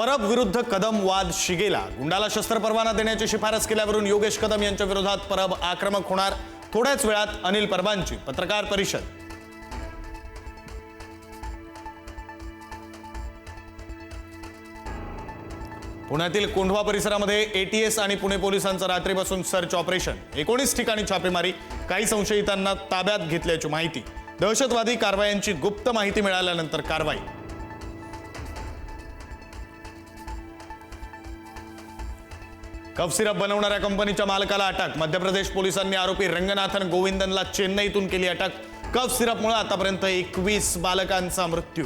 परब विरुद्ध कदम वाद शिगेला. गुंडाला शस्त्र परवाना देण्याची शिफारस केल्यावरून योगेश कदम यांच्या विरोधात परब आक्रमक होणार. थोड्याच वेळात अनिल परबांची पत्रकार परिषद. पुण्यातील कोंढवा परिसरामध्ये एटीएस आणि पुणे पोलिसांचं रात्रीपासून सर्च ऑपरेशन. एकोणीस ठिकाणी छापेमारी. काही संशयितांना ताब्यात घेतल्याची माहिती. दहशतवादी कारवायांची गुप्त माहिती मिळाल्यानंतर कारवाई. कफ सिरप बनवणाऱ्या कंपनीच्या मालकाला अटक. मध्य प्रदेश पोलिसांनी आरोपी रंगनाथन गोविंदनला चेन्नईतून केली अटक. कफ सिरपमुळे आतापर्यंत एकवीस बालकांचा मृत्यू.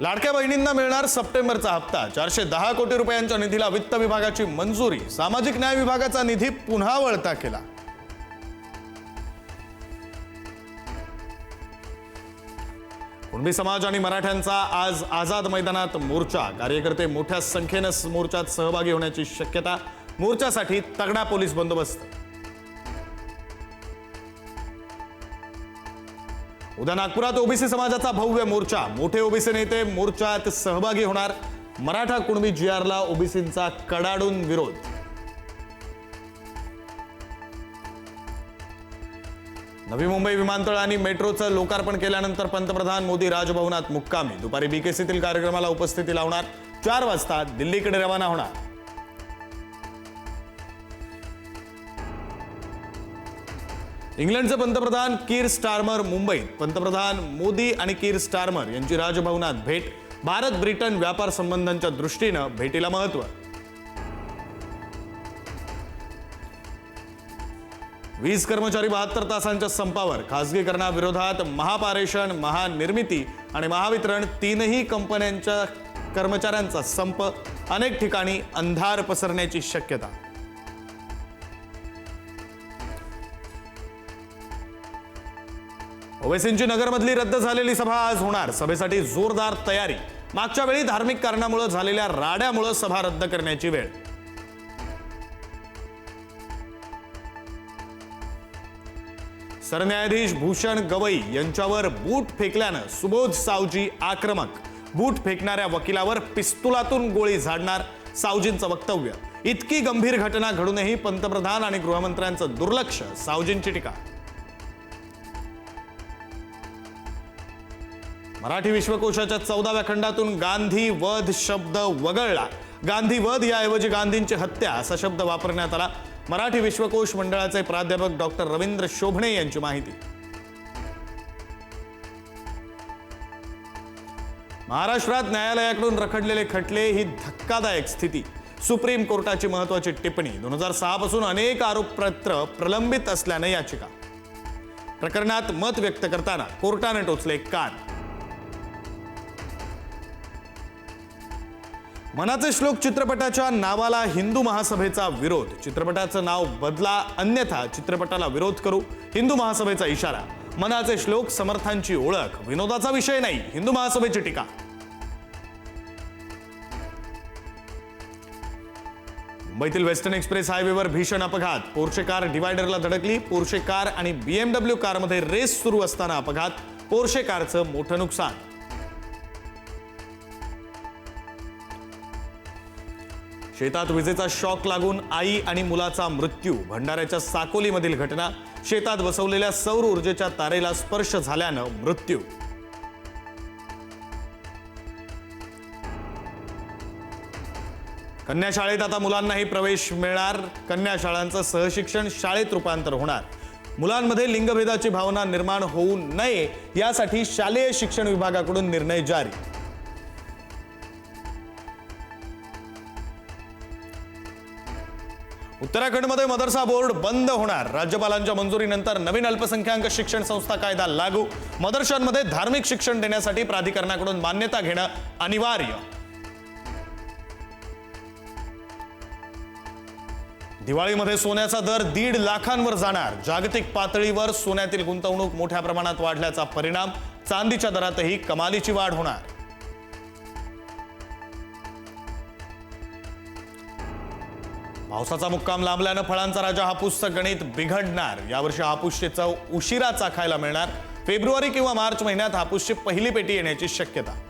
लाडक्या बहिणींना मिळणार सप्टेंबरचा हप्ता. चारशे दहा कोटी रुपयांच्या निधीला वित्त विभागाची मंजुरी. सामाजिक न्याय विभागाचा निधी पुन्हा वळता केला. कुणबी समाज आणि मराठ्यांचा आज आझाद मैदानात मोर्चा. कार्यकर्ते मोठ्या संख्येनं मोर्चात सहभागी होण्याची शक्यता. मोर्चासाठी तगडा पोलीस बंदोबस्त. उद्या नागपुरात ओबीसी समाजाचा भव्य मोर्चा. मोठे ओबीसी नेते मोर्चात सहभागी होणार. मराठा कुणबी जी आरला ओबीसींचा कडाडून विरोध. नवी मुंबई विमानतळ आणि मेट्रोचं लोकार्पण केल्यानंतर पंतप्रधान मोदी राजभवनात मुक्कामी. दुपारी बीकेसीतील कार्यक्रमाला उपस्थिती लावणार. चार वाजता दिल्लीकडे रवाना होणार. इंग्लंडचे पंतप्रधान कीर स्टार्मर मुंबईत. पंतप्रधान मोदी आणि कीर स्टारमर यांची राजभवनात भेट. भारत ब्रिटन व्यापार संबंधांच्या दृष्टीनं भेटीला महत्त्व वीज कर्मचारी बहात्तर तासांच्या संपावर खासगीकरणाविरोधात महापारेषण महानिर्मिती आणि महावितरण तीनही कंपन्यांच्या कर्मचाऱ्यांचा संप अनेक ठिकाणी अंधार पसरण्याची शक्यता. ओवेसींची नगरमधली रद्द झालेली सभा आज होणार. सभेसाठी जोरदार तयारी. मागच्या वेळी धार्मिक कारणामुळे झालेल्या राड्यामुळे सभा रद्द करण्याची वेळ. सरन्यायाधीश भूषण गवई यांच्यावर बूट फेकल्यानं सुबोध सावजी आक्रमक. बूट फेकणाऱ्या वकिलावर पिस्तुलातून गोळी झाडणार सावजींचं वक्तव्य. इतकी गंभीर घटना घडूनही पंतप्रधान आणि गृहमंत्र्यांचं दुर्लक्ष सावजींची टीका. मराठी विश्वकोशाच्या चौदाव्या खंडातून गांधी वध शब्द वगळला. गांधी वध याऐवजी गांधींची हत्या असा शब्द वापरण्यात आला. मराठी विश्वकोश मंडळाचे प्राध्यापक डॉक्टर रवींद्र शोभणे यांची माहिती. महाराष्ट्रात न्यायालयाकडून रखडलेले खटले ही धक्कादायक स्थिती. सुप्रीम कोर्टाची महत्वाची टिप्पणी दोन हजार सहा पासून अनेक आरोपपत्र प्रलंबित असल्याने याचिका. प्रकरणात मत व्यक्त करताना कोर्टाने टोचले कान. मनाचे श्लोक चित्रपटाच्या नावाला हिंदू महासभेचा विरोध. चित्रपटाचं नाव बदला अन्यथा चित्रपटाला विरोध करू हिंदू महासभेचा इशारा. मनाचे श्लोक समर्थांची ओळख. विनोदाचा विषय नाही हिंदू महासभेची टीका. मुंबईतील वेस्टर्न एक्सप्रेस हायवेवर भीषण अपघात. पोर्शे कार डिवायडरला धडकली. पोर्शे कार आणि बीएमडब्ल्यू कारमध्ये रेस सुरू असताना अपघात. पोर्शे कारचं मोठं नुकसान. शेतात विजेचा शॉक लागून आई आणि मुलाचा मृत्यू. भंडाऱ्याच्या साकोलीमधील घटना शेतात बसवलेल्या सौर ऊर्जेच्या तारेला स्पर्श झाल्यानं मृत्यू. कन्या शाळेत आता मुलांनाही प्रवेश मिळणार. कन्या शाळांचं सहशिक्षण शाळेत रूपांतर होणार. मुलांमध्ये लिंगभेदाची भावना निर्माण होऊ नये यासाठी शालेय शिक्षण विभागाकडून निर्णय जारी. उत्तराखंडमध्ये मदरसा बोर्ड बंद होणार. राज्यपालांच्या मंजुरीनंतर नवीन अल्पसंख्याक शिक्षण संस्था कायदा लागू. मदरशांमध्ये धार्मिक शिक्षण देण्यासाठी प्राधिकरणाकडून मान्यता घेणं अनिवार्य. दिवाळीमध्ये सोन्याचा दर दीड लाखांवर जाणार. जागतिक पातळीवर सोन्यातील गुंतवणूक मोठ्या प्रमाणात वाढल्याचा परिणाम. चांदीच्या दरातही कमालीची वाढ होणार. पावसाचा मुक्काम लांबल्यानं फळांचा राजा हापूसचं गणित बिघडणार. यावर्षी हापूसची चव उशिरा चाखायला मिळणार. फेब्रुवारी किंवा मार्च महिन्यात हापूसची पहिली पेटी येण्याची शक्यता.